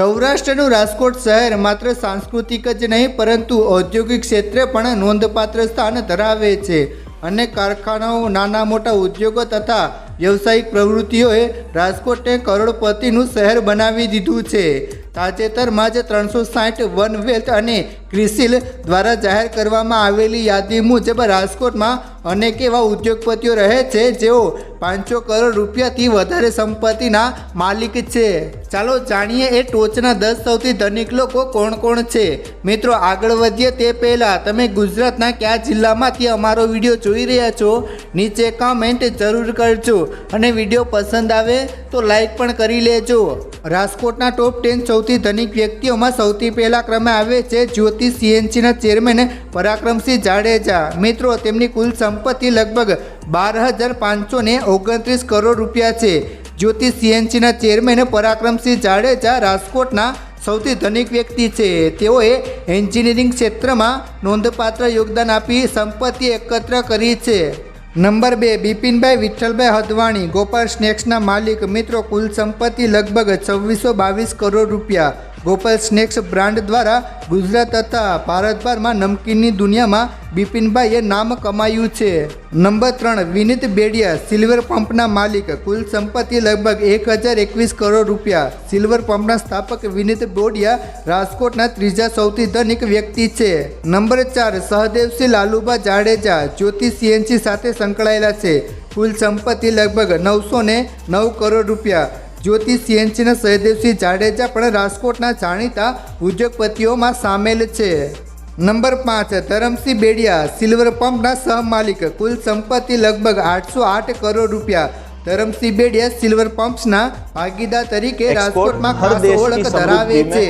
સૌરાષ્ટ્રનું રાજકોટ શહેર માત્ર સાંસ્કૃતિક જ નહીં, પરંતુ ઔદ્યોગિક ક્ષેત્રે પણ નોંધપાત્ર સ્થાન ધરાવે છે. અને કારખાનાઓ, નાના મોટા ઉદ્યોગો તથા વ્યવસાયિક પ્રવૃત્તિઓએ રાજકોટને કરોડપતિનું શહેર બનાવી દીધું છે. તાજેતરમાં જ ત્રણસો સાઠ વન વેલ્થ અને ક્રિસિલ દ્વારા જાહેર કરવામાં આવેલી યાદી મુજબ રાજકોટમાં અનેક એવા ઉદ્યોગપતિઓ રહે છે, જેઓ પાંચસો કરોડ રૂપિયાથી વધારે સંપત્તિના માલિક છે. ચાલો જાણીએ એ ટોચના દસ સૌથી ધનિક લોકો કોણ કોણ છે? મિત્રો, આગળ વધીએ તે પહેલાં, તમે ગુજરાતના કયા જિલ્લામાંથી અમારો વીડિયો જોઈ રહ્યા છો? નીચે કમેન્ટ જરૂર કરજો. અને વીડિયો પસંદ આવે તો લાઈક પણ કરી લેજો. રાજકોટના ટોપ ટેન સૌથી ધનિક વ્યક્તિઓમાં સૌથી પહેલા ક્રમે આવે છે જ્યોતિ સીએનસીના ચેરમેન પરાક્રમસિંહ જાડેજા. મિત્રો, તેમની કુલ સંપત્તિ લગભગ બાર હજાર પાંચસો ઓગણત્રીસ કરોડ રૂપિયા છે. જ્યોતિ સીએનસીના ચેરમેન પરાક્રમસિંહ જાડેજા રાજકોટના સૌથી ધનિક વ્યક્તિ છે. તેઓએ એન્જિનિયરિંગ ક્ષેત્રમાં નોંધપાત્ર યોગદાન આપી સંપત્તિ એકત્ર કરી છે. નંબર બે, બિપિનભાઈ વિઠ્ઠલભાઈ હદવાણી, ગોપાલ સ્નેક્સના માલિક, મિત્રો, કુલ સંપત્તિ લગભગ છવ્વીસો બાવીસ કરોડ રૂપિયા. ગોપાલ સ્નેક્સ બ્રાન્ડ દ્વારા ગુજરાત તથા ભારતભરમાં નમકીનની દુનિયામાં બિપિનભાઈએ નામ કમાયું છે. નંબર ત્રણ, વિનીત બેડિયા, સિલ્વર પંપના માલિક. કુલ સંપત્તિ લગભગ એક હજાર એકવીસ કરોડ રૂપિયા. સિલ્વર પંપના સ્થાપક વિનીત બોડિયા રાજકોટના ત્રીજા સૌથી ધનિક વ્યક્તિ છે. નંબર ચાર સહદેવસિંહ લાલુબા જાડેજા જ્યોતિ સીએનસી સાથે સંકળાયેલા છે. કુલ સંપત્તિ લગભગ નવસો ને નવ કરોડ રૂપિયા. જ્યોતિ સીએનસીના સહદેવસિંહ જાડેજા પણ રાજકોટના જાણીતા ઉદ્યોગપતિઓમાં સામેલ છે. નંબર પાંચ ધરમસિંહ બેડિયા સિલ્વર પંપના સહમાલિક કુલ સંપત્તિ લગભગ આઠસો આઠ કરોડ રૂપિયા. ધરમસિંહ બેડિયા સિલ્વર પંપ્સના ભાગીદાર તરીકે રાજકોટમાં ખાસ ઓળખ ધરાવે છે.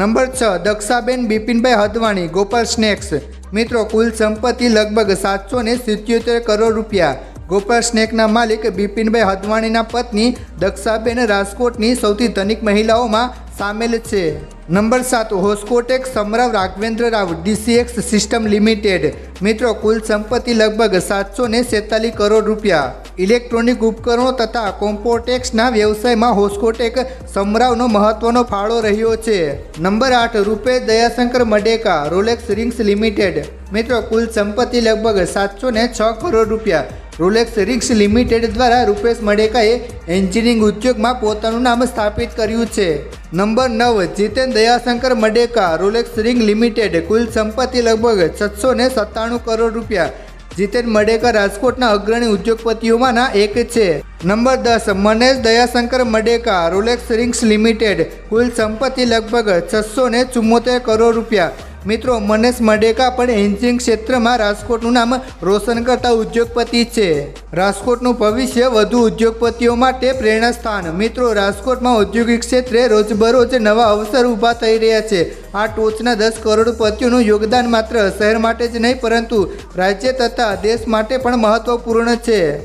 નંબર છ દક્ષાબેન બિપિનભાઈ હદવાણી ગોપાલ સ્નેક્સ. મિત્રો કુલ સંપત્તિ લગભગ સાતસો ને સિત્યોતેર કરોડ રૂપિયા. ગોપાલ સ્નેકના માલિક બિપિનભાઈ હદવાણીના પત્ની દક્ષાબેન રાજકોટની સૌથી ધનિક મહિલાઓમાં સામેલ છે. નંબર સાત, હોસ્કોટેક સમરાવ Raghavendra Rao, DCX system limited. મિત્રો, કુલ સંપત્તિ લગભગ સાતસો ને સેતાલીસ કરોડ રૂપિયા. ઇલેક્ટ્રોનિક ઉપકરણો તથા કોમ્પોટેક્સના વ્યવસાયમાં હોસ્કોટેક સમરાવનો મહત્વનો ફાળો રહ્યો છે. નંબર આઠ Rupesh Dayashankar Madeka, Rolex rings limited. મિત્રો, કુલ સંપત્તિ લગભગ સાતસો ને છ કરોડ રૂપિયા. રોલેક્સ રિંગ્સ લિમિટેડ દ્વારા રૂપેશ મડેકાએ એન્જિનિયરિંગ ઉદ્યોગમાં પોતાનું નામ સ્થાપિત કર્યું છે. નંબર નવ, Jiten Dayashankar Madeka Rolex ring limited કુલ સંપત્તિ લગભગ છસો ને સત્તાણું કરોડ રૂપિયા. જીતેન મડેકા રાજકોટના અગ્રણી ઉદ્યોગપતિઓમાંના એક છે. નંબર દસ Manesh Dayashankar Madeka Rolex rings limited કુલ સંપત્તિ લગભગ છસો ને કરોડ રૂપિયા. મિત્રો મનેશ મડેકા પણ એન્જિનિયરિંગ ક્ષેત્રમાં રાજકોટનું નામ રોશન કરતા ઉદ્યોગપતિ છે. રાજકોટનું ભવિષ્ય વધુ ઉદ્યોગપતિઓ માટે પ્રેરણા સ્થાન મિત્રો, રાજકોટમાં ઔદ્યોગિક ક્ષેત્રે રોજબરોજ નવા અવસર ઊભા થઈ રહ્યા છે. આ ટોચના દસ કરોડપતિઓનું યોગદાન માત્ર શહેર માટે જ નહીં, પરંતુ રાજ્ય તથા દેશ માટે પણ મહત્વપૂર્ણ છે.